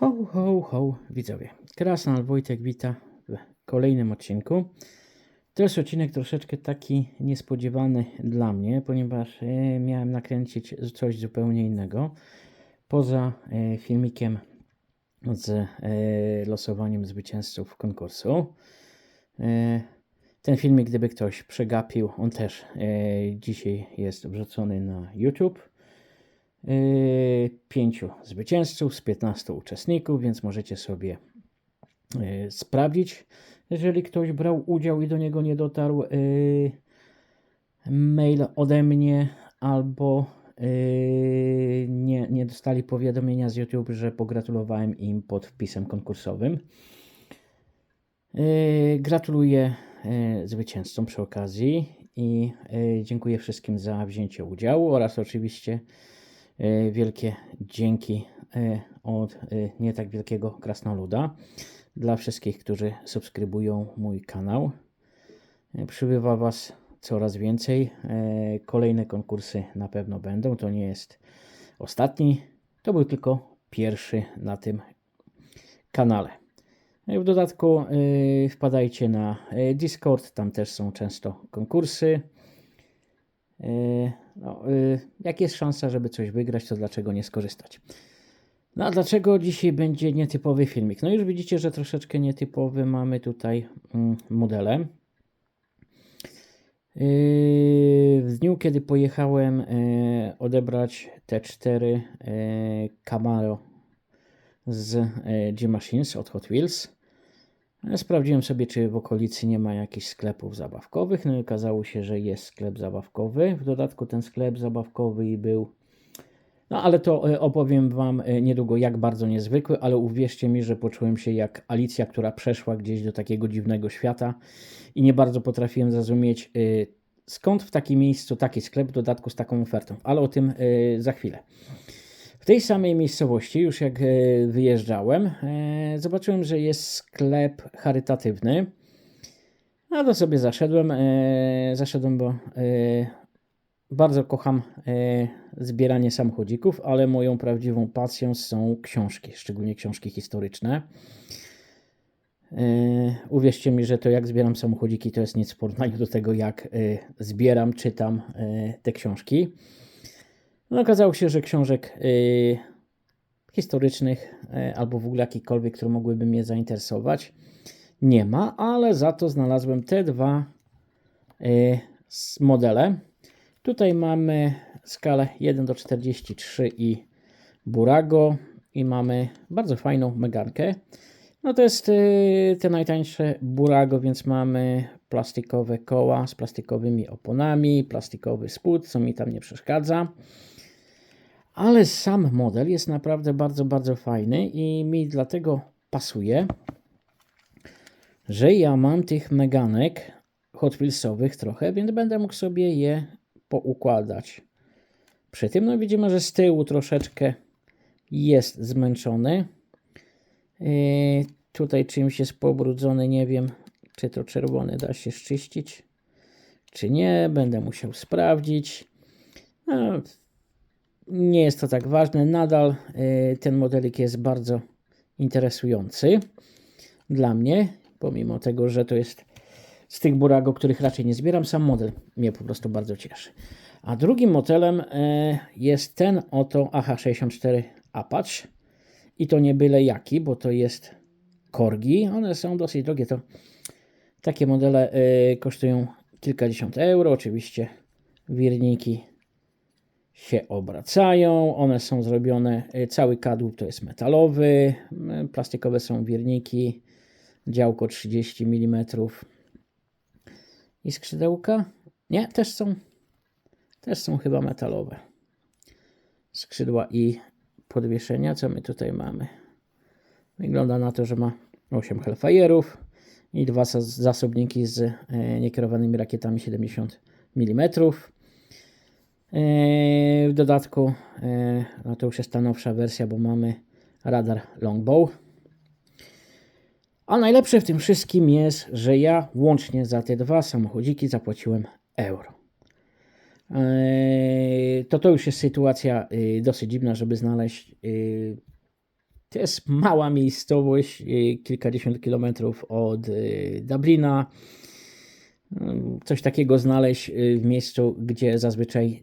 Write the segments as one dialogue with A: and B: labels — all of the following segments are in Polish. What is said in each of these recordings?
A: Ho, ho, ho, widzowie. Krasnal Wojtek wita w kolejnym odcinku. To jest odcinek troszeczkę taki niespodziewany dla mnie, ponieważ e, miałem nakręcić coś zupełnie innego. Poza e, filmikiem z e, losowaniem zwycięzców konkursu. Ten filmik, gdyby ktoś przegapił, on też dzisiaj jest wrzucony na YouTube. Yy, pięciu zwycięzców z 15 uczestników, więc możecie sobie yy, sprawdzić, jeżeli ktoś brał udział i do niego nie dotarł yy, mail ode mnie albo nie, nie dostali powiadomienia z YouTube, że pogratulowałem im pod wpisem konkursowym. Gratuluję zwycięzcom przy okazji i dziękuję wszystkim za wzięcie udziału oraz oczywiście Wielkie dzięki e, od e, nie tak wielkiego krasnoluda dla wszystkich, którzy subskrybują mój kanał. E, Przybywa Was coraz więcej. E, Kolejne konkursy na pewno będą. To nie jest ostatni. To był tylko pierwszy na tym kanale. E, W dodatku e, wpadajcie na e, Discord, tam też są często konkursy. E, No, y, jak jest szansa, żeby coś wygrać, to dlaczego nie skorzystać? No a dlaczego dzisiaj będzie nietypowy filmik? No już widzicie, że troszeczkę nietypowy mamy tutaj mm, modele. Yy, W dniu, kiedy pojechałem odebrać te cztery e, Camaro z G-Machines od Hot Wheels, sprawdziłem sobie, czy w okolicy nie ma jakichś sklepów zabawkowych. No i okazało się, że jest sklep zabawkowy. W dodatku ten sklep zabawkowy był. No ale to e, opowiem Wam e, niedługo, jak bardzo niezwykły, ale uwierzcie mi, że poczułem się jak Alicja, która przeszła gdzieś do takiego dziwnego świata i nie bardzo potrafiłem zrozumieć, e, skąd w takim miejscu taki sklep, w dodatku z taką ofertą. Ale o tym za chwilę. Tej samej miejscowości, już jak e, wyjeżdżałem, e, zobaczyłem, że jest sklep charytatywny. No to sobie zaszedłem. E, zaszedłem, bo bardzo kocham zbieranie samochodzików, ale moją prawdziwą pasją są książki, szczególnie książki historyczne. Uwierzcie mi, że to jak zbieram samochodziki, to jest nic w porównaniu do tego, jak zbieram, czytam te książki. No, okazało się, że książek y, historycznych y, albo w ogóle jakichkolwiek, które mogłyby mnie zainteresować, nie ma, ale za to znalazłem te dwa y, s- modele. Tutaj mamy skalę 1 do 43 i Burago i mamy bardzo fajną megankę. No to jest y, te najtańsze Burago, więc mamy plastikowe koła z plastikowymi oponami, plastikowy spód, co mi tam nie przeszkadza. Ale sam model jest naprawdę bardzo, bardzo fajny i mi dlatego pasuje, że ja mam tych meganek Hot Wheelsowych trochę, więc będę mógł sobie je poukładać. Przy tym no widzimy, że z tyłu troszeczkę jest zmęczony. Yy, tutaj czymś jest pobrudzony, nie wiem, czy to czerwony da się szczyścić, czy nie. Będę musiał sprawdzić. No, nie jest to tak ważne. Nadal y, ten modelik jest bardzo interesujący dla mnie, pomimo tego, że to jest z tych burago, których raczej nie zbieram. Sam model mnie po prostu bardzo cieszy. A drugim modelem y, jest ten oto AH64 Apache. I to nie byle jaki, bo to jest Korgi. One są dosyć drogie. To takie modele y, kosztują kilkadziesiąt euro. Oczywiście wirniki się obracają. One są zrobione, y, cały kadłub to jest metalowy, y, plastikowe są wirniki, działko 30 mm i skrzydełka. Nie, też są, też są chyba metalowe. Skrzydła i podwieszenia. Co my tutaj mamy? Wygląda na to, że ma 8 Hellfire'ów i dwa zas- zasobniki z e, niekierowanymi rakietami 70 mm. E, W dodatku, e, no to już jest ta nowsza wersja, bo mamy radar Longbow. A najlepsze w tym wszystkim jest, że ja łącznie za te dwa samochodziki zapłaciłem euro. E, To to już jest sytuacja dosyć dziwna, żeby znaleźć To jest mała miejscowość, kilkadziesiąt kilometrów od Dublina. Coś takiego znaleźć y, w miejscu, gdzie zazwyczaj,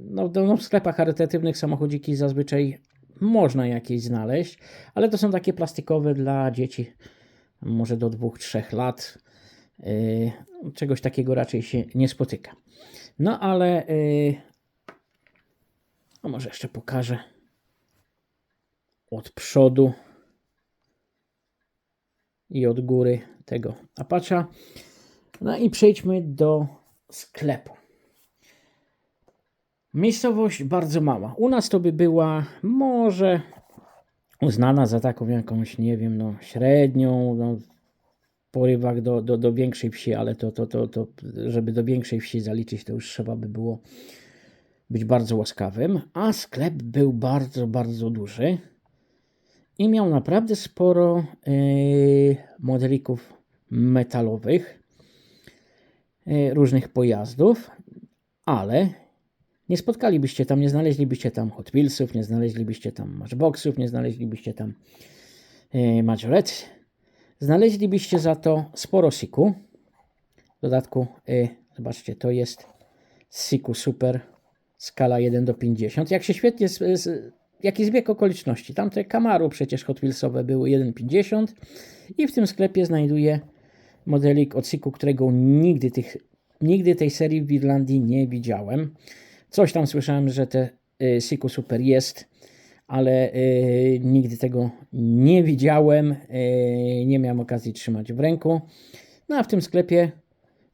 A: no, no w sklepach charytatywnych samochodziki zazwyczaj można jakieś znaleźć, ale to są takie plastikowe dla dzieci, może do 2-3 lat. Y, Czegoś takiego raczej się nie spotyka. No ale, y, no może jeszcze pokażę od przodu i od góry tego Apacha. No i przejdźmy do sklepu. Miejscowość bardzo mała. U nas to by była może uznana za taką jakąś, nie wiem, no średnią, no, porywach do, do, do większej wsi, ale to, to, to, to, żeby do większej wsi zaliczyć, to już trzeba by było być bardzo łaskawym. A sklep był bardzo, bardzo duży i miał naprawdę sporo yy, modelików metalowych, różnych pojazdów, ale nie spotkalibyście tam, nie znaleźlibyście tam Hot Wheelsów, nie znaleźlibyście tam Matchboxów, nie znaleźlibyście tam yy, Majorette. Znaleźlibyście za to sporo Siku. W dodatku, yy, zobaczcie, to jest Siku Super skala 1 do 50. Jak się świetnie, jaki zbieg okoliczności. Tamte Camaro przecież Hot Wheelsowe były 1,50 i w tym sklepie znajduję modelik od Siku, którego nigdy, tych, nigdy tej serii w Irlandii nie widziałem. Coś tam słyszałem, że te y, Siku Super jest, ale y, nigdy tego nie widziałem, y, nie miałem okazji trzymać w ręku. No a w tym sklepie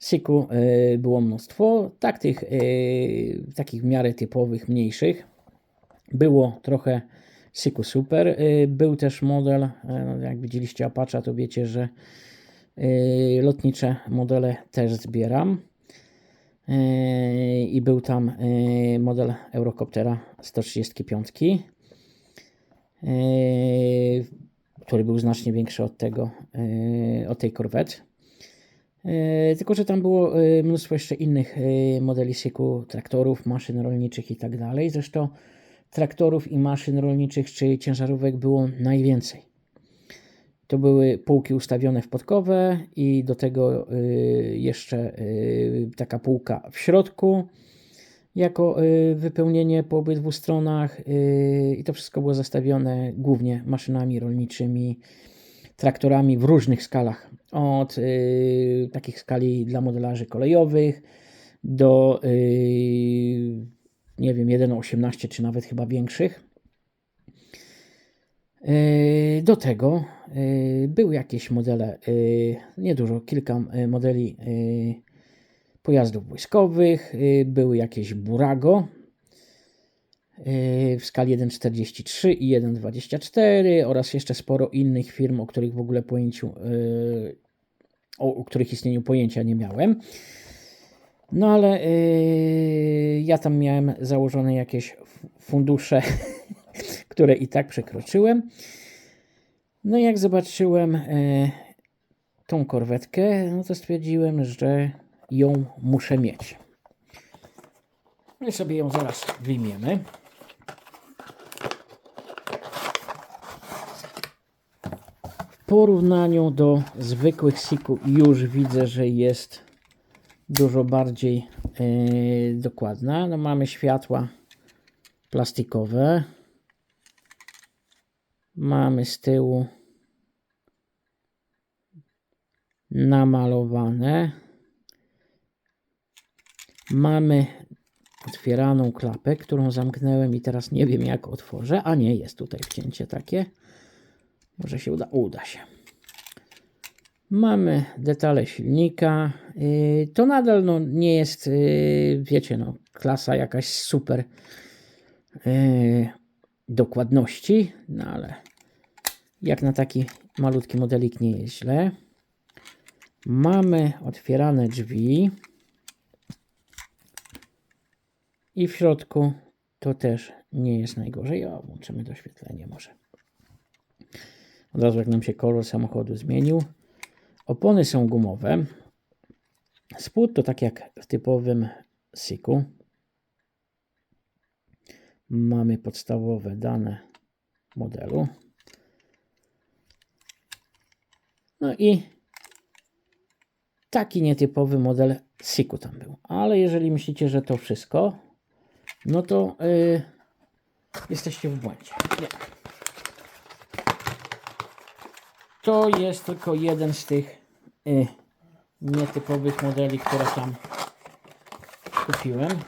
A: Siku y, było mnóstwo, tak tych y, takich w miarę typowych, mniejszych. Było trochę Siku Super. Y, Był też model, y, no, jak widzieliście Apache, to wiecie, że lotnicze modele też zbieram. Y, I był tam y, model Eurocoptera 135, y, który był znacznie większy od tego, y, od tej Corvette. Tylko, że tam było mnóstwo jeszcze innych modeli SIK-u, traktorów, maszyn rolniczych i tak dalej. Zresztą traktorów i maszyn rolniczych czy ciężarówek było najwięcej. To były półki ustawione w podkowę i do tego e, jeszcze e, taka półka w środku jako e, wypełnienie po obydwu stronach i to wszystko było zastawione głównie maszynami rolniczymi, traktorami w różnych skalach. Od y, takich skali dla modelarzy kolejowych do y, nie wiem 1.18 czy nawet chyba większych. Y, Do tego y, były jakieś modele, y, niedużo, kilka y, modeli y, pojazdów wojskowych, y, były jakieś Burago y, w skali 1,43 i 1,24 oraz jeszcze sporo innych firm, o których w ogóle pojęciu, y, o, o których istnieniu pojęcia nie miałem. No ale y, ja tam miałem założone jakieś fundusze, które i tak przekroczyłem. No i jak zobaczyłem y, tą korwetkę, no to stwierdziłem, że ją muszę mieć. No i sobie ją zaraz wyjmiemy. W porównaniu do zwykłych siku już widzę, że jest dużo bardziej yy, dokładna. No mamy światła plastikowe. Mamy z tyłu namalowane. Mamy otwieraną klapę, którą zamknąłem i teraz nie wiem jak otworzę. A nie, jest tutaj wcięcie takie. Może się uda? Uda się. Mamy detale silnika. Yy, To nadal no, nie jest, yy, wiecie, no, klasa jakaś super yy, dokładności, no ale jak na taki malutki modelik nie jest źle. Mamy otwierane drzwi. I w środku to też nie jest najgorzej. O, włączymy doświetlenie może. Od razu jak nam się kolor samochodu zmienił. Opony są gumowe. Spód to tak jak w typowym Siku. Mamy podstawowe dane modelu. No i taki nietypowy model Siku tam był. Ale jeżeli myślicie, że to wszystko, no to yy, jesteście w błędzie. Nie. To jest tylko jeden z tych yy, nietypowych modeli, które tam kupiłem.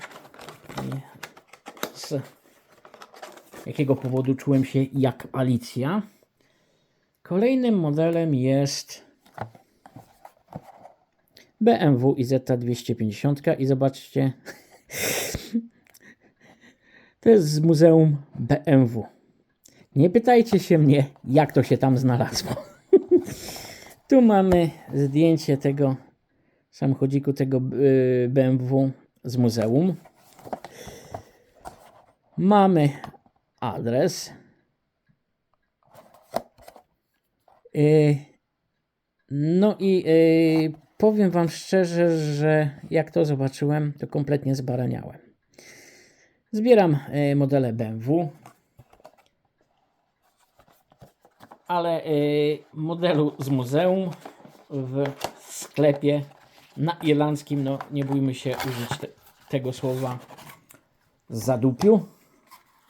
A: Jakiego powodu czułem się jak Alicja. Kolejnym modelem jest BMW IZ250 i zobaczcie, to jest z Muzeum BMW. Nie pytajcie się mnie, jak to się tam znalazło. tu mamy zdjęcie tego samochodziku, tego y, BMW z muzeum. Mamy adres. Y, No i y, powiem Wam szczerze, że jak to zobaczyłem, to kompletnie zbaraniałem. Zbieram y, modele BMW, ale modelu z muzeum w sklepie na irlandzkim, no nie bójmy się użyć te, tego słowa zadupiu.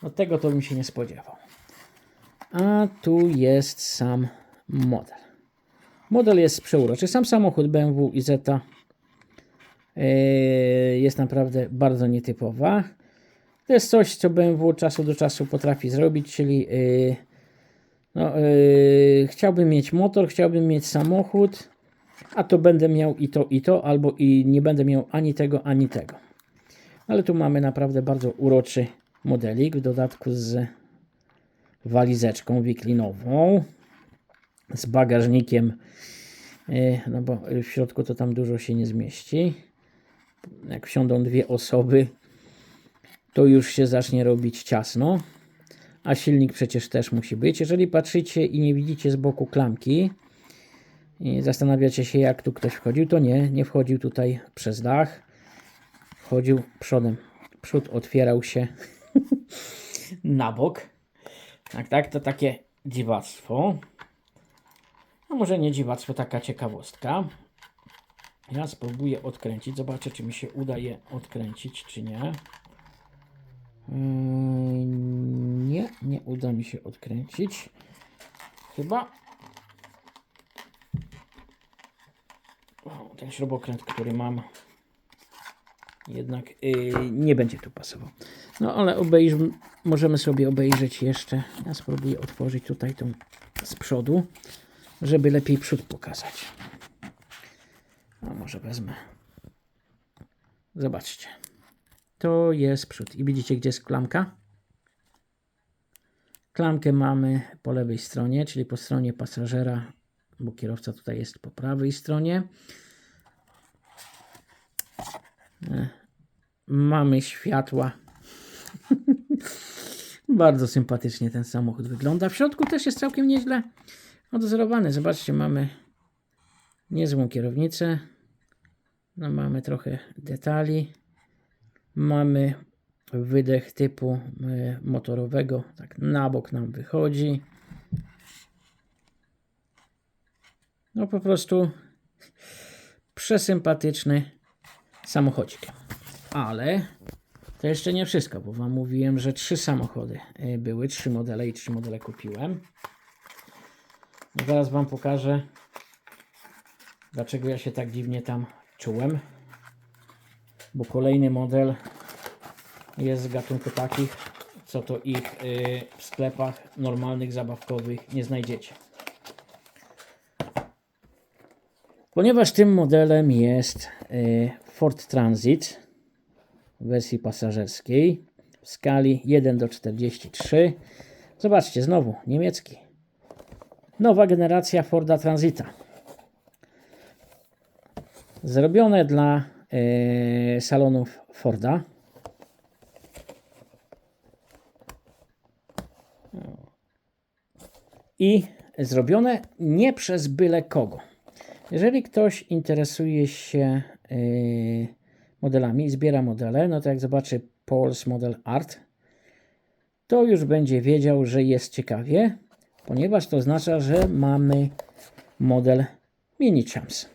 A: No tego to bym się nie spodziewał. A tu jest sam model. Model jest przeuroczy. Sam samochód BMW i Zeta jest naprawdę bardzo nietypowa. To jest coś, co BMW od czasu do czasu potrafi zrobić, czyli yy, no, yy, chciałbym mieć motor, chciałbym mieć samochód, a to będę miał i to, i to, albo i nie będę miał ani tego, ani tego. Ale tu mamy naprawdę bardzo uroczy modelik, w dodatku z walizeczką wiklinową, z bagażnikiem, yy, no bo w środku to tam dużo się nie zmieści. Jak wsiądą dwie osoby, to już się zacznie robić ciasno. A silnik przecież też musi być. Jeżeli patrzycie i nie widzicie z boku klamki, i zastanawiacie się, jak tu ktoś wchodził, to nie, nie wchodził tutaj przez dach. Wchodził przodem. Przód otwierał się na bok. Tak, tak, to takie dziwactwo. A może nie dziwactwo, taka ciekawostka. Ja spróbuję odkręcić. Zobaczę, czy mi się uda je odkręcić, czy nie. Yy, Nie, nie uda mi się odkręcić. Chyba. O, ten śrubokręt, który mam, jednak yy, nie będzie tu pasował. No ale obejrz, możemy sobie obejrzeć jeszcze. Ja spróbuję otworzyć tutaj tą z przodu, żeby lepiej przód pokazać. A może wezmę. Zobaczcie. To jest przód. I widzicie, gdzie jest klamka? Klamkę mamy po lewej stronie, czyli po stronie pasażera, bo kierowca tutaj jest po prawej stronie. E, Mamy światła. Bardzo sympatycznie ten samochód wygląda. W środku też jest całkiem nieźle odzorowany. Zobaczcie, mamy niezłą kierownicę. No, mamy trochę detali. Mamy wydech typu e, motorowego, tak na bok nam wychodzi. No po prostu przesympatyczny samochodzik. Ale to jeszcze nie wszystko, bo Wam mówiłem, że trzy samochody e, były, trzy modele i trzy modele kupiłem. No zaraz Wam pokażę, dlaczego ja się tak dziwnie tam czułem. Bo kolejny model jest z gatunku takich, co to ich y, w sklepach normalnych, zabawkowych nie znajdziecie. Ponieważ tym modelem jest y, Ford Transit w wersji pasażerskiej w skali 1 do 43. Zobaczcie, znowu niemiecki. Nowa generacja Forda Transita. Zrobione dla y, salonów Forda. i zrobione nie przez byle kogo. Jeżeli ktoś interesuje się yy, modelami i zbiera modele, no to jak zobaczy Paul's Model Art, to już będzie wiedział, że jest ciekawie, ponieważ to oznacza, że mamy model Mini Champs.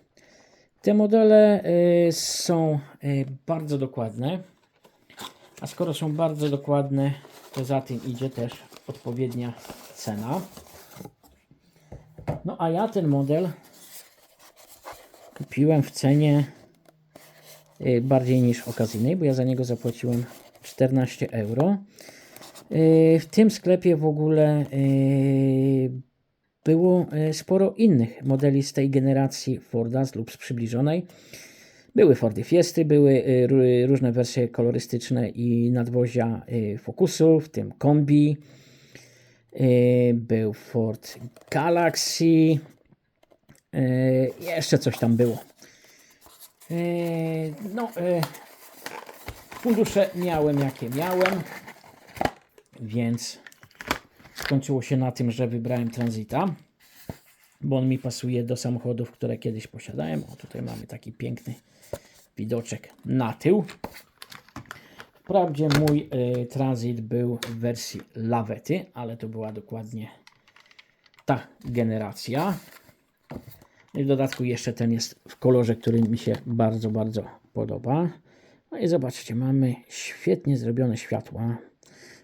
A: Te modele y, są y, bardzo dokładne, a skoro są bardzo dokładne, to za tym idzie też odpowiednia cena. No a ja ten model kupiłem w cenie bardziej niż okazyjnej, bo ja za niego zapłaciłem 14 euro. Y, W tym sklepie w ogóle y, było y, sporo innych modeli z tej generacji Forda lub z przybliżonej. Były Fordy Fiesty, były y, ró- różne wersje kolorystyczne i nadwozia y, Focusu, w tym kombi. Y, Był Ford Galaxy. Y, Jeszcze coś tam było. Y, No, y, fundusze miałem jakie miałem, więc skończyło się na tym, że wybrałem Transita, bo on mi pasuje do samochodów, które kiedyś posiadałem. O, tutaj mamy taki piękny widoczek na tył. Wprawdzie mój y, Transit był w wersji lawety, ale to była dokładnie ta generacja. W dodatku jeszcze ten jest w kolorze, który mi się bardzo, bardzo podoba. No i zobaczcie, mamy świetnie zrobione światła.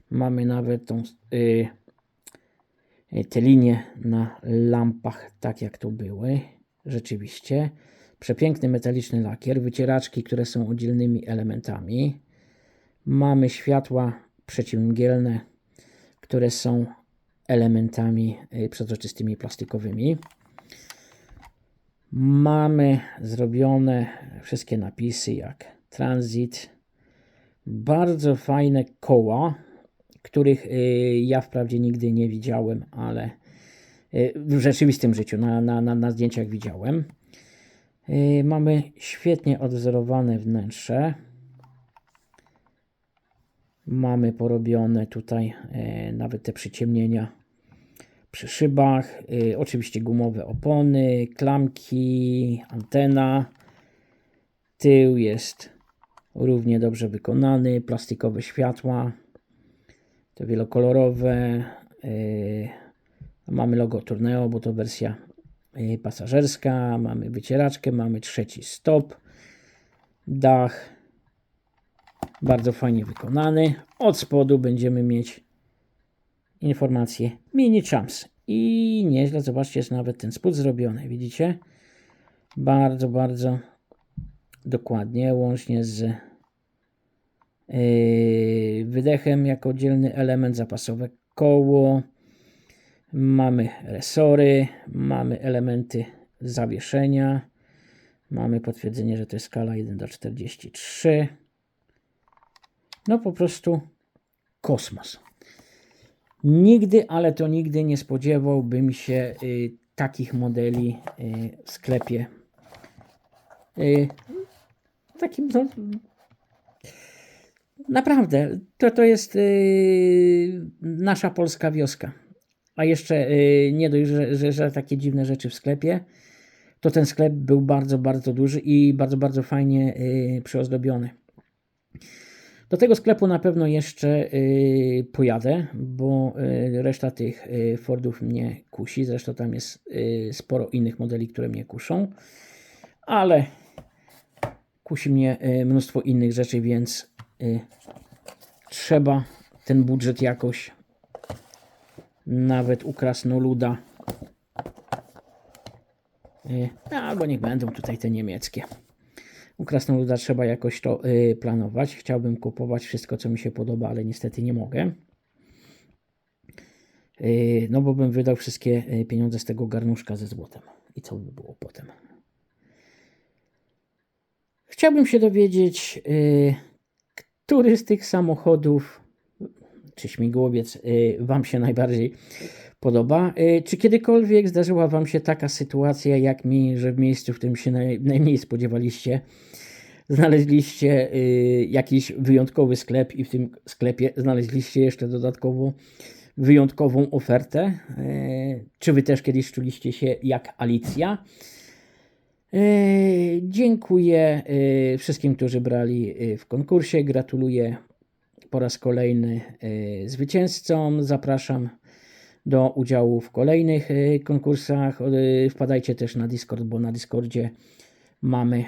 A: Mamy nawet tą, y, y, te linie na lampach, tak jak to były. Rzeczywiście. Przepiękny metaliczny lakier, wycieraczki, które są oddzielnymi elementami. Mamy światła przeciwmgielne, które są elementami y, przezroczystymi plastikowymi. Mamy zrobione wszystkie napisy jak transit. Bardzo fajne koła, których y, ja wprawdzie nigdy nie widziałem, ale y, w rzeczywistym życiu, na, na, na, na zdjęciach widziałem. Y, Mamy świetnie odwzorowane wnętrze. Mamy porobione tutaj nawet te przyciemnienia przy szybach. Y, oczywiście gumowe opony, klamki, antena. Tył jest równie dobrze wykonany. Plastikowe światła. To wielokolorowe. Y, mamy logo Tourneo, bo to wersja y, pasażerska. Mamy wycieraczkę, mamy trzeci stop. Dach bardzo fajnie wykonany. Od spodu będziemy mieć informację mini champs. I nieźle, zobaczcie, jest nawet ten spód zrobiony, widzicie? Bardzo, bardzo dokładnie, łącznie z yy, wydechem jako oddzielny element, zapasowe koło. Mamy resory, mamy elementy zawieszenia. Mamy potwierdzenie, że to jest skala 1 do 43. No po prostu kosmos. Nigdy, ale to nigdy nie spodziewałbym się y, takich modeli y, w sklepie. Y, takim, no, naprawdę, to, to jest y, nasza polska wioska. A jeszcze y, nie dość, że, że, że takie dziwne rzeczy w sklepie, to ten sklep był bardzo, bardzo duży i bardzo, bardzo fajnie y, przyozdobiony. Do tego sklepu na pewno jeszcze y, pojadę, bo y, reszta tych y, Fordów mnie kusi. Zresztą tam jest sporo innych modeli, które mnie kuszą, ale kusi mnie mnóstwo innych rzeczy, więc trzeba ten budżet jakoś nawet u krasnoluda y, albo niech będą tutaj te niemieckie. U krasnoluda trzeba jakoś to y, planować. Chciałbym kupować wszystko, co mi się podoba, ale niestety nie mogę. Y, no bo bym wydał wszystkie y, pieniądze z tego garnuszka ze złotem. I co by było potem? Chciałbym się dowiedzieć, który z tych samochodów, czy śmigłowiec, y, Wam się najbardziej podoba. Y, Czy kiedykolwiek zdarzyła Wam się taka sytuacja, jak mi, że w miejscu, w którym się naj, najmniej spodziewaliście, znaleźliście y, jakiś wyjątkowy sklep i w tym sklepie znaleźliście jeszcze dodatkowo wyjątkową ofertę? Czy Wy też kiedyś czuliście się jak Alicja? Dziękuję wszystkim, którzy brali w konkursie. Gratuluję po raz kolejny y, zwycięzcom. Zapraszam do udziału w kolejnych e, konkursach. E, Wpadajcie też na Discord, bo na Discordzie mamy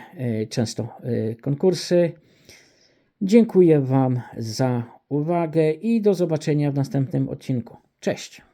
A: często konkursy. Dziękuję Wam za uwagę i do zobaczenia w następnym odcinku. Cześć!